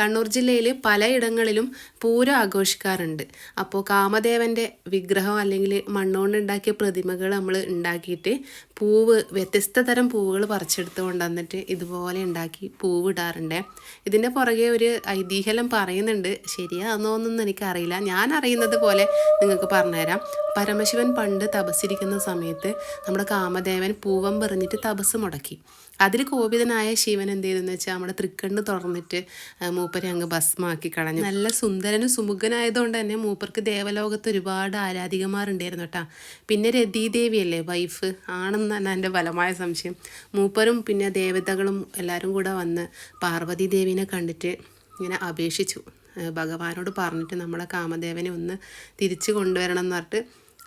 കണ്ണൂർ ജില്ലയിൽ പലയിടങ്ങളിലും പൂരം ആഘോഷിക്കാറുണ്ട്. അപ്പോൾ കാമദേവന്റെ വിഗ്രഹം അല്ലെങ്കിൽ മണ്ണുകൊണ്ട് ഉണ്ടാക്കിയ പ്രതിമകൾ നമ്മൾ ഉണ്ടാക്കിയിട്ട് പൂവ് വ്യത്യസ്ത തരം പൂവുകൾ പറിച്ചെടുത്ത് കൊണ്ടുവന്നിട്ട് ഇതുപോലെ ഉണ്ടാക്കി പൂവ് ഇടാറുണ്ട് ഇതിന്റെ പുറകെ ഒരു ഐതിഹ്യം പറയുന്നുണ്ട്. ശരിയാണെന്നോന്നൊന്നും എനിക്കറിയില്ല. ഞാൻ അറിയുന്നത് പോലെ നിങ്ങൾക്ക് പറഞ്ഞുതരാം. പരമശിവൻ പണ്ട് തപസ്സിരിക്കുന്ന സമയത്ത് നമ്മുടെ കാമദേവൻ പൂവം പറഞ്ഞിട്ട് തപസ് മുടക്കി. അതിൽ കോപിതനായ ശിവൻ എന്ത് ചെയ്തെന്ന് വെച്ചാൽ നമ്മുടെ തൃക്കണ്ണ് തുറന്നിട്ട് മൂപ്പരെ അങ്ങ് ഭസ്മാക്കി കളഞ്ഞു. നല്ല സുന്ദരനും സുമുഖനായതുകൊണ്ട് തന്നെ മൂപ്പർക്ക് ദേവലോകത്ത് ഒരുപാട് ആരാധികമാരുണ്ടായിരുന്നു കേട്ടോ. പിന്നെ രതീദേവിയല്ലേ വൈഫ്. ആണെന്നാണ് എന്റെ ബലമായ സംശയം. മൂപ്പരും പിന്നെ ദേവതകളും എല്ലാവരും കൂടെ വന്ന് പാർവതി ദേവിനെ കണ്ടിട്ട് ഇങ്ങനെ അപേക്ഷിച്ചു. ഭഗവാനോട് പറഞ്ഞിട്ട് നമ്മളെ കാമദേവനെ ഒന്ന് തിരിച്ചു കൊണ്ടുവരണം എന്ന് പറഞ്ഞിട്ട്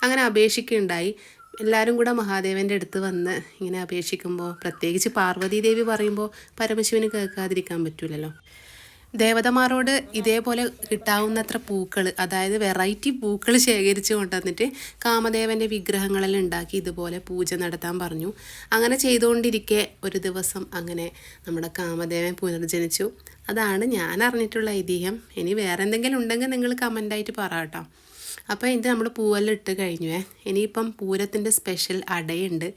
അങ്ങനെ അപേക്ഷിക്കുകയുണ്ടായി. എല്ലാവരും കൂടെ മഹാദേവന്റെ അടുത്ത് വന്ന് ഇങ്ങനെ അപേക്ഷിക്കുമ്പോൾ പ്രത്യേകിച്ച് പാർവതി ദേവി പറയുമ്പോൾ പരമശിവന് കേൾക്കാതിരിക്കാൻ പറ്റൂലല്ലോ. ദേവതമാരോട് ഇതേപോലെ കിട്ടാവുന്നത്ര പൂക്കൾ അതായത് വെറൈറ്റി പൂക്കൾ ശേഖരിച്ച് കൊണ്ടുവന്നിട്ട് കാമദേവന്റെ വിഗ്രഹങ്ങളെല്ലാം ഉണ്ടാക്കി ഇതുപോലെ പൂജ നടത്താൻ പറഞ്ഞു. അങ്ങനെ ചെയ്തുകൊണ്ടിരിക്കെ ഒരു ദിവസം അങ്ങനെ നമ്മുടെ കാമദേവൻ പുനർജനിച്ചു. അതാണ് ഞാൻ അറിഞ്ഞിട്ടുള്ള ഐതിഹ്യം. ഇനി വേറെ എന്തെങ്കിലും ഉണ്ടെങ്കിൽ നിങ്ങൾ കമന്റായിട്ട് പറ കേട്ടോ. അപ്പോൾ ഇത് നമ്മൾ പൂവെല്ലാം ഇട്ട് കഴിഞ്ഞു ഇനിയിപ്പം പൂരത്തിന്റെ സ്പെഷ്യൽ അടയുണ്ട്.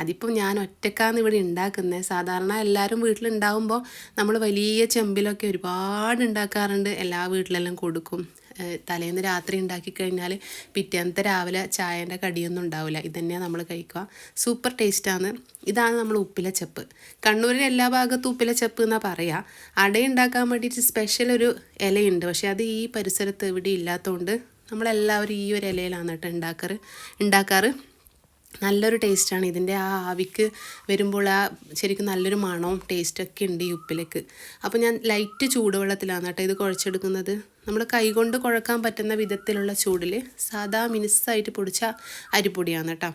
അതിപ്പം ഞാൻ ഒറ്റക്കാന്ന് ഇവിടെ ഉണ്ടാക്കുന്നത് സാധാരണ എല്ലാവരും വീട്ടിലുണ്ടാകുമ്പോൾ നമ്മൾ വലിയ ചെമ്പിലൊക്കെ ഒരുപാട് ഉണ്ടാക്കാറുണ്ട് എല്ലാ വീട്ടിലെല്ലാം കൊടുക്കും. തലേന്ന് രാത്രി ഉണ്ടാക്കി കഴിഞ്ഞാൽ പിറ്റേന്നത്തെ രാവിലെ ചായേന്റെ കടിയൊന്നും ഉണ്ടാവില്ല ഇതന്നെയാണ് നമ്മൾ കഴിക്കുക. സൂപ്പർ ടേസ്റ്റാണ് ഇതാണ് നമ്മൾ ഉപ്പില ചെപ്പ്. കണ്ണൂരിൽ എല്ലാ ഭാഗത്തും ഉപ്പില ചെപ്പ് എന്നാണ് പറയുക അട ഉണ്ടാക്കാൻ വേണ്ടിയിട്ട് സ്പെഷ്യൽ ഒരു ഇലയുണ്ട്. പക്ഷേ അത് ഈ പരിസരത്ത് ഇവിടെ ഇല്ലാത്തതുകൊണ്ട് നമ്മളെല്ലാവരും ഈ ഒരു ഇലയിലാണ് കേട്ടോ ഉണ്ടാക്കാറ്. ഉണ്ടാക്കാറ്. നല്ലൊരു ടേസ്റ്റാണ് ഇതിന്റെ ആ ആവിക്ക് വരുമ്പോൾ ആ ശരിക്കും നല്ലൊരു മണവും ടേസ്റ്റൊക്കെ ഉണ്ട് ഈ ഉപ്പിലേക്ക്. അപ്പോൾ ഞാൻ ലൈറ്റ് ചൂടുവെള്ളത്തിലാണ് കേട്ടോ ഇത് കുഴച്ചെടുക്കുന്നത്. നമ്മൾ കൈകൊണ്ട് കുഴക്കാൻ പറ്റുന്ന വിധത്തിലുള്ള ചൂടിൽ സാധാ മിനുസായിട്ട് പൊടിച്ച അരിപ്പൊടിയാണ് കേട്ടോ.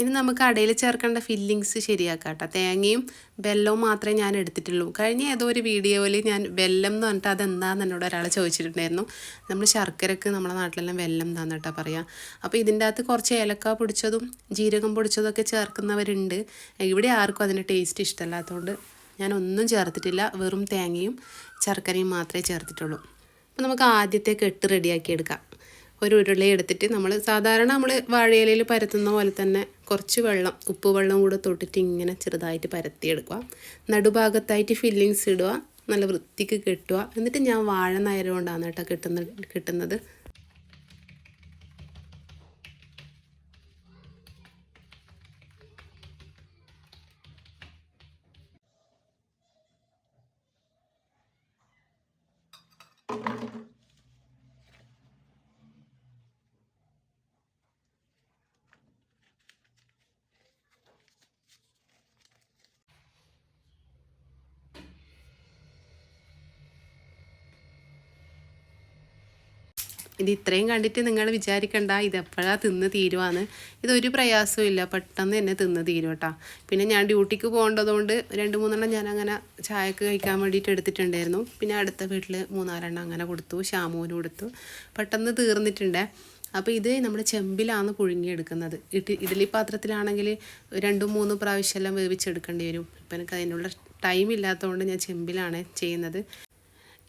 ഇനി നമുക്ക് അടയിൽ ചേർക്കേണ്ട ഫില്ലിങ്സ് ശരിയാക്കാം കേട്ടോ തേങ്ങയും വെല്ലവും മാത്രമേ ഞാൻ എടുത്തിട്ടുള്ളൂ. കഴിഞ്ഞ ഏതോ ഒരു വീഡിയോയിൽ ഞാൻ വെല്ലം എന്ന് പറഞ്ഞിട്ട് അതെന്താന്ന് എന്നോട് ഒരാൾ ചോദിച്ചിട്ടുണ്ടായിരുന്നു. നമ്മൾ ശർക്കരക്ക് നമ്മുടെ നാട്ടിലെല്ലാം വെല്ലം എന്താണെന്ന് കേട്ടോ പറയാം. അപ്പോൾ ഇതിന്റെ അകത്ത് കുറച്ച് ഏലക്ക പൊടിച്ചതും ജീരകം പൊടിച്ചതും ഒക്കെ ചേർക്കുന്നവരുണ്ട്. ഇവിടെ ആർക്കും അതിന്റെ ടേസ്റ്റ് ഇഷ്ടമല്ലാത്തതുകൊണ്ട് ഞാൻ ഒന്നും ചേർത്തിട്ടില്ല. വെറും തേങ്ങയും ശർക്കരയും മാത്രമേ ചേർത്തിട്ടുള്ളൂ. അപ്പോൾ നമുക്ക് ആദ്യത്തെ കെട്ട് റെഡിയാക്കി എടുക്കാം. ഒരു ഉരുളി എടുത്തിട്ട് നമ്മൾ സാധാരണ നമ്മൾ വാഴയിലയിൽ പരത്തുന്ന പോലെ തന്നെ കുറച്ച് വെള്ളം ഉപ്പ് വെള്ളം കൂടെ തൊട്ടിട്ട് ഇങ്ങനെ ചെറുതായിട്ട് പരത്തിയെടുക്കുക. നടുഭാഗത്തായിട്ട് ഫില്ലിങ്സ് ഇടുക നല്ല വൃത്തിക്ക് കെട്ടുക. എന്നിട്ട് ഞാൻ വാഴ നയര കൊണ്ടാണ് കേട്ടോ കിട്ടുന്ന കിട്ടുന്നത്. ഇത് ഇത്രയും കണ്ടിട്ട് നിങ്ങൾ വിചാരിക്കണ്ട ഇത് എപ്പോഴാണ് തിന്ന് തീരുവാന്ന്. ഇതൊരു പ്രയാസവും ഇല്ല പെട്ടെന്ന് തന്നെ തിന്ന് തീരും കേട്ടോ. പിന്നെ ഞാൻ ഡ്യൂട്ടിക്ക് പോകേണ്ടതുകൊണ്ട് രണ്ട് മൂന്നെണ്ണം ഞാൻ അങ്ങനെ ചായക്ക് കഴിക്കാൻ വേണ്ടിയിട്ട് എടുത്തിട്ടുണ്ടായിരുന്നു. പിന്നെ അടുത്ത വീട്ടിൽ മൂന്നാലെണ്ണം അങ്ങനെ കൊടുത്തു ഷാമൂന് കൊടുത്തു. പെട്ടെന്ന് തീർന്നിട്ടുണ്ട്. അപ്പോൾ ഇത് നമ്മൾ ചെമ്പിലാണ് പുഴുങ്ങിയെടുക്കുന്നത്. ഇഡി ഇഡ്ഡലി പാത്രത്തിലാണെങ്കിൽ രണ്ടും മൂന്നും പ്രാവശ്യമെല്ലാം വേവിച്ചെടുക്കേണ്ടി വരും. ഇപ്പം എനിക്ക് അതിനുള്ള ടൈം ഇല്ലാത്തതുകൊണ്ട് ഞാൻ ചെമ്പിലാണ് ചെയ്യുന്നത്.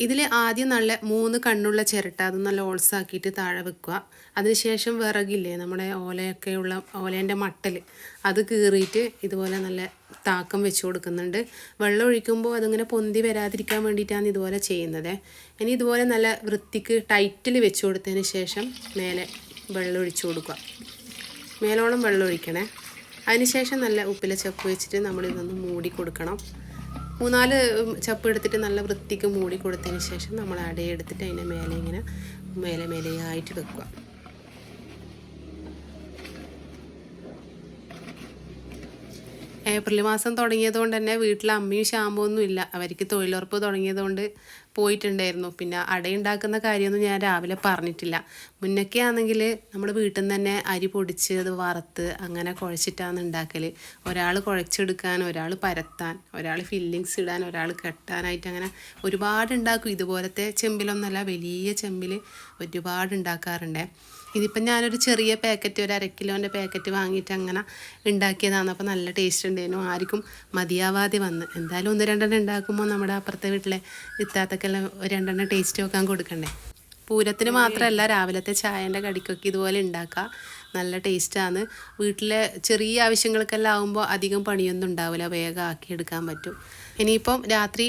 ഇതിൽ ആദ്യം നല്ല മൂന്ന് കണ്ണുള്ള ചിരട്ട അത് നല്ല ഓൾസാക്കിയിട്ട് താഴെ വെക്കുക. അതിനുശേഷം വിറകില്ലേ നമ്മുടെ ഓലയൊക്കെയുള്ള ഓലേന്റെ മട്ടൽ അത് കീറിയിട്ട് ഇതുപോലെ നല്ല താക്കം വെച്ച് കൊടുക്കുന്നുണ്ട്. വെള്ളം ഒഴിക്കുമ്പോൾ അതിങ്ങനെ പൊന്തി വരാതിരിക്കാൻ വേണ്ടിയിട്ടാണ് ഇതുപോലെ ചെയ്യുന്നത്. ഇനി ഇതുപോലെ നല്ല വൃത്തിക്ക് ടൈറ്റിൽ വെച്ച് കൊടുത്തതിന് ശേഷം മേലെ വെള്ളം ഒഴിച്ചു കൊടുക്കുക. മേലോളം വെള്ളം ഒഴിക്കണേ. അതിനുശേഷം നല്ല ഉപ്പിലെ ചപ്പ് വെച്ചിട്ട് നമ്മളിതൊന്ന് മൂടി കൊടുക്കണം. മൂന്നാൽ ചപ്പ് എടുത്തിട്ട് നല്ല വൃത്തിക്ക് മൂടി കൊടുത്തതിന് ശേഷം നമ്മൾ അടയെടുത്തിട്ട് അതിന്റെ മേലെ ഇങ്ങനെ മേലെ മേലെയായിട്ട് വെക്കുക. ഏപ്രിൽ മാസം തുടങ്ങിയത് കൊണ്ട് തന്നെ വീട്ടിൽ അമ്മയും ശാമ്പൊന്നും ഇല്ല. അവർക്ക് തൊഴിലുറപ്പ് തുടങ്ങിയത് കൊണ്ട് പോയിട്ടുണ്ടായിരുന്നു. പിന്നെ അടയുണ്ടാക്കുന്ന കാര്യമൊന്നും ഞാൻ രാവിലെ പറഞ്ഞിട്ടില്ല. മുന്നൊക്കെ ആണെങ്കിൽ നമ്മൾ വീട്ടിൽ നിന്ന് തന്നെ അരി പൊടിച്ച് അത് വറുത്ത് അങ്ങനെ കുഴച്ചിട്ടാണ് ഉണ്ടാക്കൽ ഒരാൾ കുഴച്ചെടുക്കാൻ ഒരാൾ പരത്താൻ ഒരാൾ ഫില്ലിങ്സ് ഇടാൻ ഒരാൾ കെട്ടാനായിട്ട് അങ്ങനെ ഒരുപാട് ഉണ്ടാക്കും. ഇതുപോലത്തെ ചെമ്പിലൊന്നല്ല വലിയ ചെമ്പിൽ ഒരുപാട് ഉണ്ടാക്കാറുണ്ട്. ഇതിപ്പം ഞാനൊരു ചെറിയ പാക്കറ്റ് ഒരു അരക്കിലോന്റെ പാക്കറ്റ് വാങ്ങിയിട്ട് അങ്ങനെ ഉണ്ടാക്കിയതാണ്. അപ്പോൾ നല്ല ടേസ്റ്റ് ഉണ്ടായിരുന്നു. ആർക്കും മതിയാവാതെ വന്ന്. എന്തായാലും ഒന്ന് രണ്ടെണ്ണം ഉണ്ടാക്കുമ്പോൾ നമ്മുടെ അപ്പുറത്തെ വീട്ടിലെ ഇത്താത്തക്കെല്ലാം രണ്ടെണ്ണം ടേസ്റ്റ് നോക്കാൻ കൊടുക്കണ്ടേ? പൂരത്തിന് മാത്രമല്ല രാവിലത്തെ ചായന്റെ കടിക്കൊക്കെ ഇതുപോലെ ഉണ്ടാക്കുക നല്ല ടേസ്റ്റാണ്. വീട്ടിലെ ചെറിയ ആവശ്യങ്ങൾക്കെല്ലാം ആകുമ്പോൾ അധികം പണിയൊന്നും ഉണ്ടാവില്ല. വേഗം ആക്കിയെടുക്കാൻ പറ്റും. ഇനിയിപ്പം രാത്രി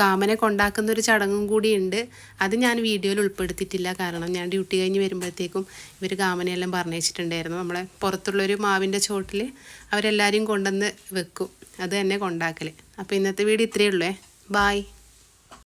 കാമനെ കൊണ്ടാക്കുന്ന ഒരു ചടങ്ങും കൂടിയുണ്ട്. അത് ഞാൻ വീഡിയോയിൽ ഉൾപ്പെടുത്തിയിട്ടില്ല. കാരണം ഞാൻ ഡ്യൂട്ടി കഴിഞ്ഞ് വരുമ്പോഴത്തേക്കും ഇവർ കാമനെയെല്ലാം പറഞ്ഞിട്ടുണ്ടായിരുന്നു നമ്മളെ പുറത്തുള്ളൊരു മാവിന്റെ ചോട്ടിൽ അവരെല്ലാവരും കൊണ്ടുവന്ന് വെക്കും. അത് തന്നെ കൊണ്ടാക്കൽ അപ്പോൾ ഇന്നത്തെ വീഡിയോ ഇത്രയേ ഉള്ളൂ. ബായ്.